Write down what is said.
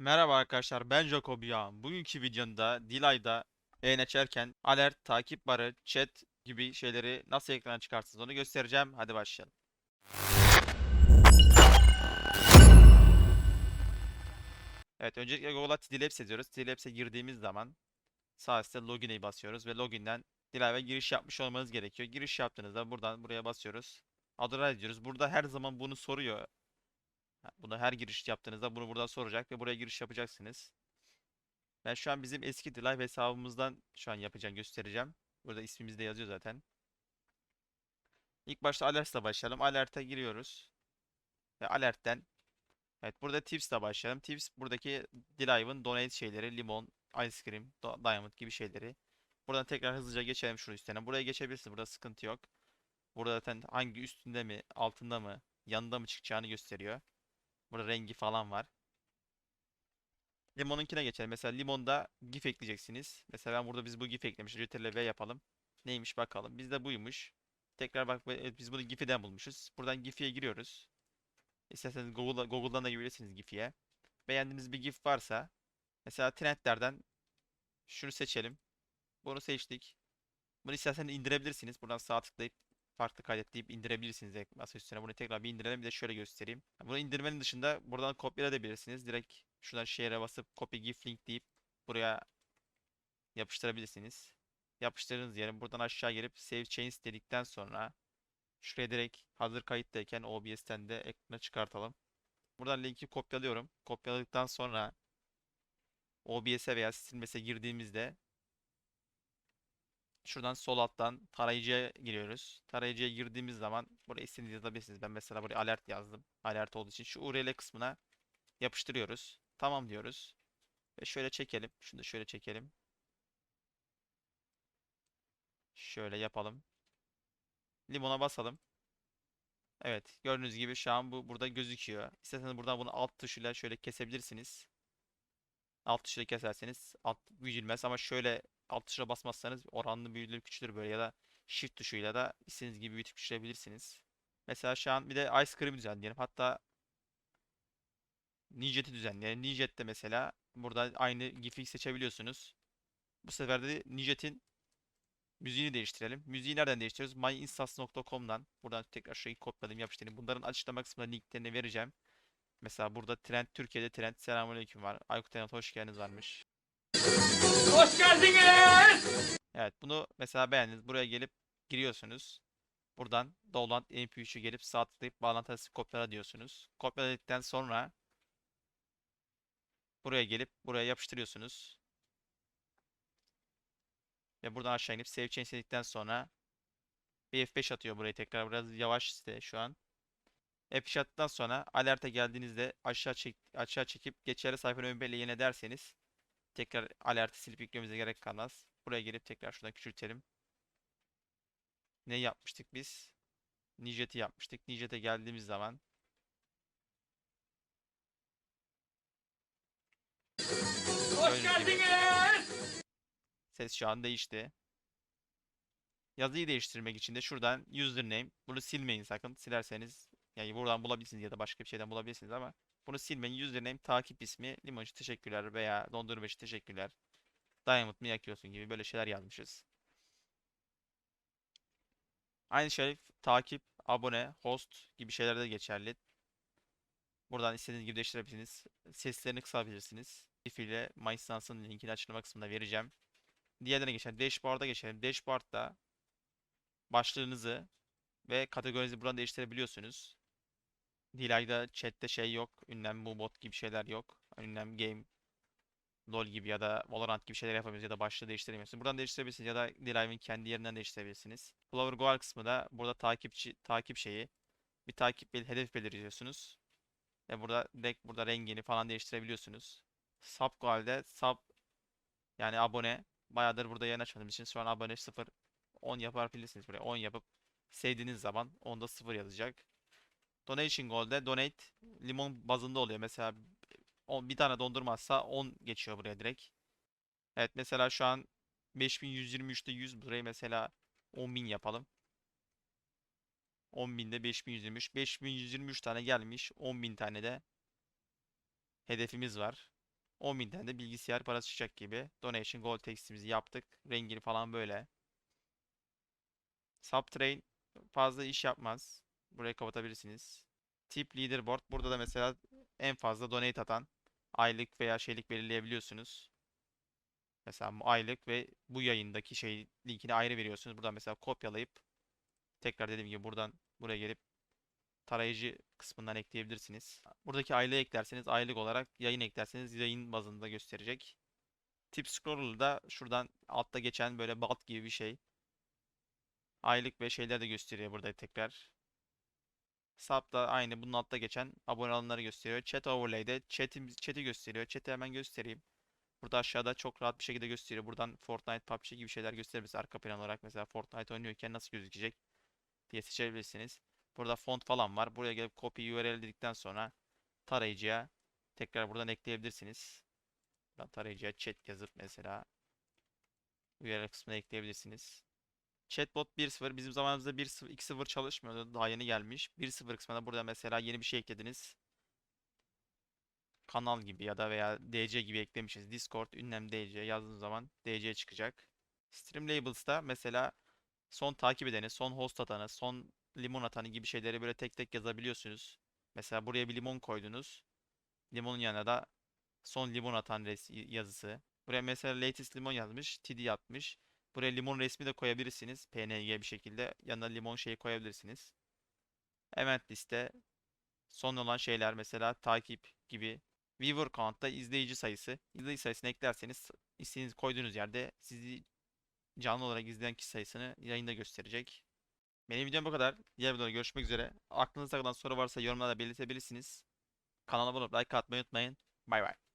Merhaba arkadaşlar ben Jacob Yağan. Bugünkü videomda Dilay'da yayın açarken alert, takip barı, chat gibi şeyleri nasıl ekrana çıkartırsınız onu göstereceğim. Hadi başlayalım. Evet öncelikle Google'a T-Labs yazıyoruz. T-Labs'e girdiğimiz zaman sağ üstte login'e basıyoruz ve login'den Dilay'a giriş yapmış olmanız gerekiyor. Giriş yaptığınızda buradan buraya basıyoruz. Adını ediyoruz. Burada her zaman bunu soruyor. Bunu her giriş yaptığınızda bunu burada soracak ve buraya giriş yapacaksınız. Ben şu an bizim eski Drive hesabımızdan şu an yapacağım, göstereceğim. Burada ismimiz de yazıyor zaten. İlk başta Alert'la başlayalım. Alert'e giriyoruz. Ve Alert'ten Evet burada Tips'le başlayalım. Tips buradaki Drive'ın donate şeyleri, limon, ice cream, diamond gibi şeyleri. Buradan tekrar hızlıca geçelim şunun üstüne. Buraya geçebilirsiniz. Burada sıkıntı yok. Burada zaten hangi üstünde mi, altında mı, yanında mı çıkacağını gösteriyor. Burada rengi falan var. Limonunkine geçelim. Mesela limonda GIF ekleyeceksiniz. Mesela ben burada biz bu GIF eklemiş. Ctrl V yapalım. Neymiş bakalım. Bizde buymuş. Tekrar bak evet, biz bunu GIF'den bulmuşuz. Buradan GIF'e giriyoruz. İsterseniz Google'a, Google'dan da girebilirsiniz GIF'e. Beğendiğiniz bir GIF varsa mesela trendlerden şunu seçelim. Bunu seçtik. Bunu isterseniz indirebilirsiniz. Buradan sağ tıklayıp farklı kaydet deyip indirebilirsiniz masa üstüne. Bunu tekrar bir indirelim bir de şöyle göstereyim. Bunu indirmenin dışında buradan kopyalayabilirsiniz. Direkt şuradan share'e basıp copy gif link deyip buraya yapıştırabilirsiniz. Yapıştırdığınız yere buradan aşağı gelip save change dedikten sonra şuraya direkt hazır kayıttayken OBS'ten de ekrana çıkartalım. Buradan linki kopyalıyorum. Kopyaladıktan sonra OBS'e veya silmese girdiğimizde Şuradan sol alttan tarayıcıya giriyoruz. Tarayıcıya girdiğimiz zaman buraya istediğiniz yazabilirsiniz. Ben mesela buraya alert yazdım. Alert olduğu için şu URL kısmına yapıştırıyoruz. Tamam diyoruz. Ve şöyle çekelim. Şunu da şöyle çekelim. Şöyle yapalım. Limona basalım. Evet, gördüğünüz gibi şu an bu burada gözüküyor. İsterseniz buradan bunu alt tuşuyla şöyle kesebilirsiniz. Alt tuşuyla keserseniz alt büyütülmez ama şöyle alt tuşa basmazsanız oranlı büyütülür küçülür böyle ya da shift tuşuyla da istediğiniz gibi büyütüp küçülebilirsiniz. Mesela şu an bir de ice cream düzenleyelim. Hatta Nijet'i düzenleyelim. Nijet'te mesela burada aynı GIF'i seçebiliyorsunuz. Bu sefer de Nijet'in müziğini değiştirelim. Müziği nereden değiştiriyoruz? myinstance.com'dan. Buradan tekrar şurayı kopyaladım yapıştırayım. Bunların açıklama kısmında linklerini vereceğim. Mesela burada Trend Türkiye'de Trend Selamünaleyküm var. Aykut Trend hoş geldiniz varmış. Hoş geldiniz. Evet bunu mesela beğendiniz. Buraya gelip giriyorsunuz. Buradan download mp3'ü gelip sağ tıklayıp bağlantı kopyala diyorsunuz. Kopyaladıktan sonra buraya gelip buraya yapıştırıyorsunuz. Ve buradan aşağı inip save change dedikten sonra bir F5 atıyor burayı tekrar. Biraz yavaş site şu an. F5 attıktan sonra alerte geldiğinizde aşağı çek aşağı çekip geçerli sayfa ön yine derseniz tekrar alerti silip yüklememize gerek kalmaz. Buraya gelip tekrar şuradan küçültelim. Ne yapmıştık biz? Nijet'i yapmıştık. Nijet'e geldiğimiz zaman Hoş geldiniz. ses şu an değişti. Yazıyı değiştirmek için de şuradan username bunu silmeyin sakın. Silerseniz yani buradan bulabilirsiniz ya da başka bir şeyden bulabilirsiniz ama bunu silmeyin. Username takip ismi limoncu teşekkürler veya dondurmacı teşekkürler. Diamond mı yakıyorsun gibi böyle şeyler yazmışız. Aynı şey takip, abone, host gibi şeylerde de geçerli. Buradan istediğiniz gibi değiştirebilirsiniz. Seslerini kısabilirsiniz. If ile MyInstance'ın linkini açıklama kısmında vereceğim. Diğerlerine geçelim. Dashboard'a geçelim. Dashboard'da başlığınızı ve kategorinizi buradan değiştirebiliyorsunuz. Dilay'da chat'te şey yok. Ünlem, bu bot gibi şeyler yok. Ünlem, game, LoL gibi ya da Valorant gibi şeyler yapabilirsiniz ya da başlığı değiştiremiyorsunuz. Buradan değiştirebilirsiniz ya da Dilay'ın kendi yerinden değiştirebilirsiniz. Flower Goal kısmı da burada takipçi takip şeyi. Bir takip bel hedef belirliyorsunuz. Ve burada direkt burada rengini falan değiştirebiliyorsunuz. Sub Goal'de sub yani abone bayağıdır burada yayın açmadığım için şu an abone 0 10 yapabilirsiniz buraya. 10 yapıp sevdiğiniz zaman onda 0 yazacak. Donation Goal'de donate limon bazında oluyor. Mesela bir tane dondurmazsa 10 geçiyor buraya direkt. Evet mesela şu an 5123'te 100 burayı mesela 10.000 yapalım. 10.000'de 5123. 5123 tane gelmiş. 10.000 tane de hedefimiz var. 10.000'den de bilgisayar parası çıkacak gibi. Donation gold textimizi yaptık. Rengini falan böyle. Subtrain fazla iş yapmaz. Burayı kapatabilirsiniz. Tip leaderboard. Burada da mesela en fazla donate atan aylık veya şeylik belirleyebiliyorsunuz. Mesela bu aylık ve bu yayındaki şey linkini ayrı veriyorsunuz. Buradan mesela kopyalayıp tekrar dediğim gibi buradan buraya gelip tarayıcı kısmından ekleyebilirsiniz. Buradaki aylığı eklerseniz aylık olarak yayın eklerseniz yayın bazında gösterecek. Tip scroller da şuradan altta geçen böyle balt gibi bir şey. Aylık ve şeyler de gösteriyor burada tekrar. Sub da aynı bunun altta geçen abone olanları gösteriyor. Chat overlay'de chat'i gösteriyor. Chat'i hemen göstereyim. Burada aşağıda çok rahat bir şekilde gösteriyor. Buradan Fortnite, PUBG gibi şeyler gösterebiliriz. Arka plan olarak mesela Fortnite oynuyorken nasıl gözükecek diye seçebilirsiniz. Burada font falan var. Buraya gelip copy URL dedikten sonra tarayıcıya tekrar buradan ekleyebilirsiniz. Buradan tarayıcıya chat yazıp mesela URL kısmına ekleyebilirsiniz. Chatbot 1.0 bizim zamanımızda 1.0 2.0 çalışmıyordu. Daha yeni gelmiş. 1.0 kısmına burada mesela yeni bir şey eklediniz. Kanal gibi ya da veya DC gibi eklemişiz. Discord, ünlem DC yazdığınız zaman DC çıkacak. Stream Labels'ta mesela son takip edeni, son host atanı, son limon atanı gibi şeyleri böyle tek tek yazabiliyorsunuz. Mesela buraya bir limon koydunuz. Limonun yanına da son limon atan yazısı. Buraya mesela latest limon yazmış, TD atmış. Buraya limon resmi de koyabilirsiniz. PNG bir şekilde. Yanına limon şeyi koyabilirsiniz. Event liste. Son olan şeyler mesela takip gibi. Viewer count'ta izleyici sayısı. İzleyici sayısını eklerseniz istediğiniz koyduğunuz yerde sizi canlı olarak izleyen kişi sayısını yayında gösterecek. Benim videom bu kadar. Diğer videoda görüşmek üzere. Aklınızda kalan soru varsa yorumlarda belirtebilirsiniz. Kanala abone olup like atmayı unutmayın. Bay bay.